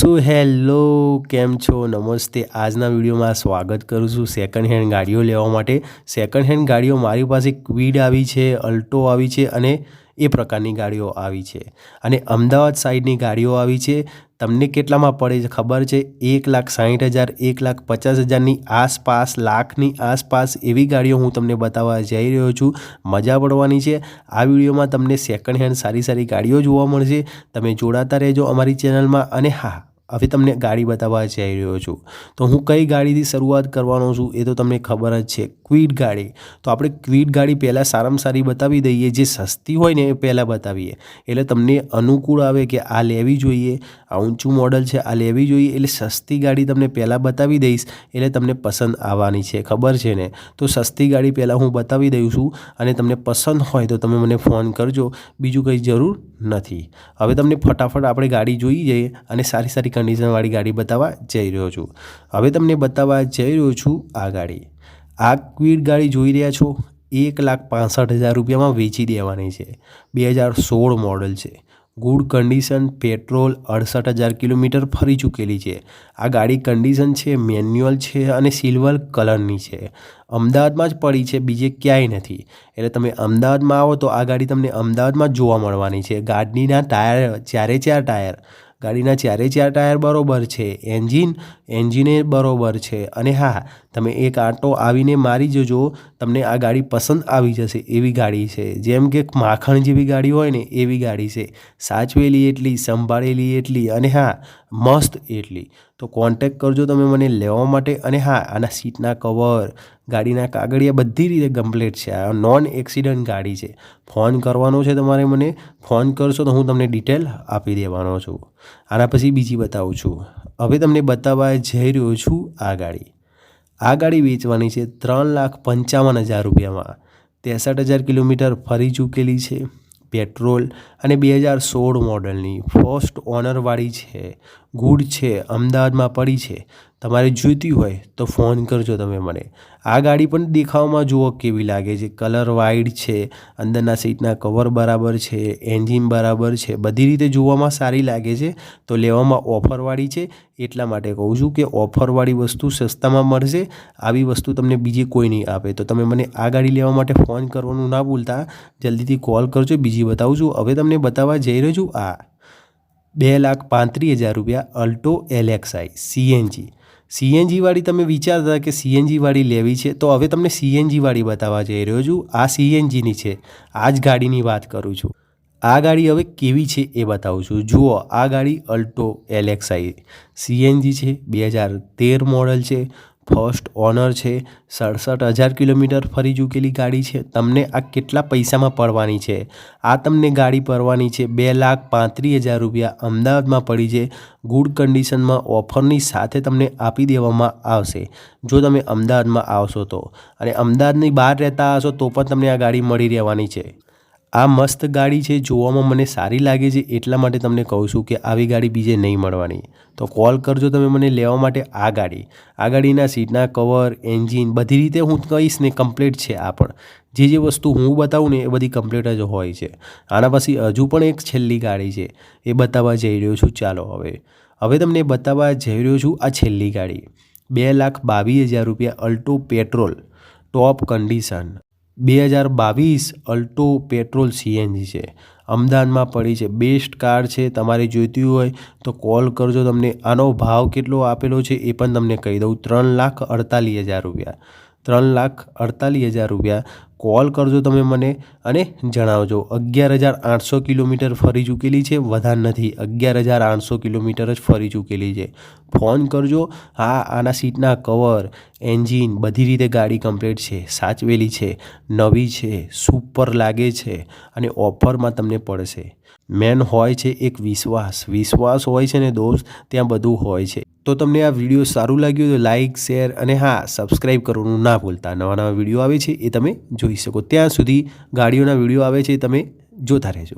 So hello, કેમ છો? નમસ્તે. આજના વિડીયોમાં સ્વાગત કરું છું સેકન્ડ હેન્ડ ગાડીઓ લેવા માટે. સેકન્ડ હેન્ડ ગાડીઓ મારી પાસે ક્વીડ આવી છે અલ્ટો આવી છે અને એ પ્રકારની ગાડીઓ આવી છે. અને અમદાવાદ સાઈડની ગાડીઓ આવી છે. તમને કેટલામાં પડે છે ખબર છે? એક લાખ સાઠ હજાર, એક લાખ પચાસ હજારની આસપાસ, લાખની આસપાસ એવી ગાડીઓ હું તમને બતાવવા જઈ રહ્યો છું. મજા પડવાની છે. આ વિડીયોમાં તમને સેકન્ડ હેન્ડ સારી સારી ગાડીઓ જોવા મળશે. તમે જોડાતા રહેજો અમારી ચેનલમાં અને હા હવે તમને ગાડી બતાવવા જઈ રહ્યો છું. તો હું કઈ ગાડીથી શરૂઆત કરવાનો છું એ તો તમને ખબર જ છે, ક્વિડ ગાડી. તો આપણે ક્વિડ ગાડી પહેલાં સારામાં સારી બતાવી દઈએ, જે સસ્તી હોય ને એ પહેલાં બતાવીએ. એટલે તમને અનુકૂળ આવે કે આ લેવી જોઈએ, આ ઊંચું મોડલ છે, આ લેવી જોઈએ, એટલે સસ્તી ગાડી તમને પહેલાં બતાવી દઈશ, એટલે તમને પસંદ આવવાની છે, ખબર છે ને? તો સસ્તી ગાડી પહેલાં હું બતાવી દઉં છું અને તમને પસંદ હોય તો તમે મને ફોન કરજો, બીજું કંઈ જરૂર નથી. હવે તમને ફટાફટ આપણે ગાડી જોઈ જઈએ અને સારી સારી કન્ડિશનવાળી ગાડી બતાવવા જઈ રહ્યો છું. હવે તમને બતાવવા જઈ રહ્યો છું આ ગાડી. આ ક્વિડ ગાડી જોઈ રહ્યા છો? એક લાખ પાંસઠ હજાર રૂપિયામાં વેચી દેવાની છે. બે હજાર સોળ મોડલ છે. ગુડ કન્ડિશન પેટ્રોલ અડસઠ હજાર કિલોમીટર ફરી ચૂકેલી છે. આ ગાડી કન્ડિશન છે મેન્યુઅલ છે અને સિલ્વર કલરની છે. અમદાવાદમાં જ પડી છે, બીજે ક્યાંય નથી. એટલે તમે અમદાવાદમાં આવો તો આ ગાડી તમને અમદાવાદમાં જોવા મળવાની છે. ગાડીના ટાયર ચારે ચાર ટાયર ગાડીના ચારે ચાર ટાયર બરાબર છે, એન્જિન, એન્જિને બરાબર છે અને હા તમે એક આંટો આવીને મારી જજો, તમને આ ગાડી પસંદ આવી જશે, એવી ગાડી છે. જેમ કે માખણ જેવી ગાડી હોય ને, એવી ગાડી છે. સાચવેલી એટલી, સંભાળેલી એટલી અને હા મસ્ત એટલી. તો કોન્ટેક કરજો તમે મને લેવા માટે. અને હા, આના સીટના કવર ગાડીના કાગળિયા બધી રીતે કમ્પ્લીટ છે. આ નોન એક્સિડન્ટ ગાડી છે. ફોન કરવાનો છે તમારે મને, ફોન કરશો તો હું તમને ડિટેલ આપી દેવાનો છું. આના પછી બીજી બતાવું છું. હવે તમને બતાવવા જઈ રહ્યો છું આ ગાડી. આ ગાડી વેચવાની છે ત્રણ લાખ પંચાવન હજાર રૂપિયામાં. ત્રેસઠ હજાર કિલોમીટર ફરી ચૂકેલી છે. પેટ્રોલ અને બે હજાર સોળ મોડલની ફર્સ્ટ ઓનરવાળી છે ગુડ છે અમદાવાદમાં પડી છે. તમારે જોઈતી હોય તો ફોન કરજો તમે મને. આ ગાડી પણ દેખાવમાં જુઓ કેવી લાગે છે. કલર વાઇડ છે, અંદરના સીટના કવર બરાબર છે, એન્જિન બરાબર છે, બધી રીતે જોવામાં સારી લાગે છે. તો લેવામાં ઓફરવાળી છે. એટલા માટે કહું છું કે ઓફરવાળી વસ્તુ સસ્તામાં મળશે. આવી વસ્તુ તમને બીજી કોઈ નહીં આપે. તો તમે મને આ ગાડી લેવા માટે ફોન કરવાનું ના ભૂલતા. જલ્દીથી કોલ કરજો. બીજી બતાવું છું. હવે તમને બતાવવા જઈ રહ્યો છું આ બે લાખ પાંત્રીસ હજાર રૂપિયા અલ્ટો એલેક્સઆઈ, સીએનજી. સીએનજીવાળી તમે વિચારતા કે સીએનજીવાળી લેવી છે, તો હવે તમને સીએનજીવાળી બતાવવા જઈ રહ્યો છું. આ સીએનજીની છે. આ જ ગાડીની વાત કરું છું. આ ગાડી હવે કેવી છે એ બતાવું છું. જુઓ, આ ગાડી અલ્ટો એલેક્સાઈ સીએનજી છે, બે હજાર તેર મોડલ છે. ફર્સ્ટ ઓનર છે. સડસઠ હજાર કિલોમીટર ફરી ચૂકેલી ગાડી છે. તમને આ કેટલા પૈસામાં પડવાની છે? આ તમને ગાડી પડવાની છે બે લાખ પાંત્રીસ હજાર રૂપિયા. અમદાવાદમાં પડી છે. ગુડ કન્ડિશનમાં ઓફરની સાથે તમને આપી દેવામાં આવશે. જો તમે અમદાવાદમાં આવશો તો. અને અમદાવાદની બહાર રહેતા હશો તો પણ તમને આ ગાડી મળી રહેવાની છે. આ મસ્ત ગાડી છે, જોવામાં મને સારી લાગે છે, એટલા માટે તમને કહું છું કે આવી ગાડી બીજે નહીં મળવાની. તો કોલ કરજો તમે મને લેવા માટે આ ગાડી. આ ગાડીના સીટના કવર, એન્જિન બધી રીતે હું કહીશ ને કમ્પ્લીટ છે આ પણ. જે જે વસ્તુ હું બતાવું ને એ બધી કમ્પ્લીટ જ હોય છે. આના પછી હજુ પણ એક છેલ્લી ગાડી છે. એ બતાવવા જઈ રહ્યો છું. ચાલો હવે. હવે તમને બતાવવા જઈ રહ્યો છું આ છેલ્લી ગાડી. બે લાખ બાવીસ હજાર રૂપિયા અલ્ટો પેટ્રોલ. ટોપ કન્ડિશન. બે હજાર બાવીસ અલ્ટો પેટ્રોલ સીએનજી છે. અમદાવાદમાં પડી છે. બેસ્ટ કાર છે. તમારે જોઈતી હોય તો કોલ કરજો. તમને આનો ભાવ કેટલો આપેલો છે એ પણ તમને કહી દઉં. ત્રણ લાખ અડતાલીસ હજાર રૂપિયા. ત્રણ લાખ અડતાલીસ હજાર રૂપિયા. કોલ કરજો તમે મને અને જણાવજો. અગિયાર હજાર આઠસો કિલોમીટર ફરી ચૂકેલી છે, વધારે નથી. અગિયાર હજાર આઠસો કિલોમીટર જ ફરી ચૂકેલી છે. ફોન કરજો. હા આના સીટના કવર, એન્જિન બધી રીતે ગાડી કમ્પ્લીટ છે, સાચવેલી છે, નવી છે, સુપર લાગે છે અને ઓફરમાં તમને પડશે. મેન હોય છે એક વિશ્વાસ. વિશ્વાસ હોય છે ને દોસ્ત, ત્યાં બધું હોય છે. તો તમને આ વીડિયો સારું લાગ્યું તો લાઇક શેર અને હા સબસ્ક્રાઈબ કરવાનું ના ભૂલતા. નવા નવા વીડિયો આવે છે એ તમે જોઈ શકો. ત્યાં સુધી ગાડીઓના વીડિયો આવે છે તમે જોતા રહેજો.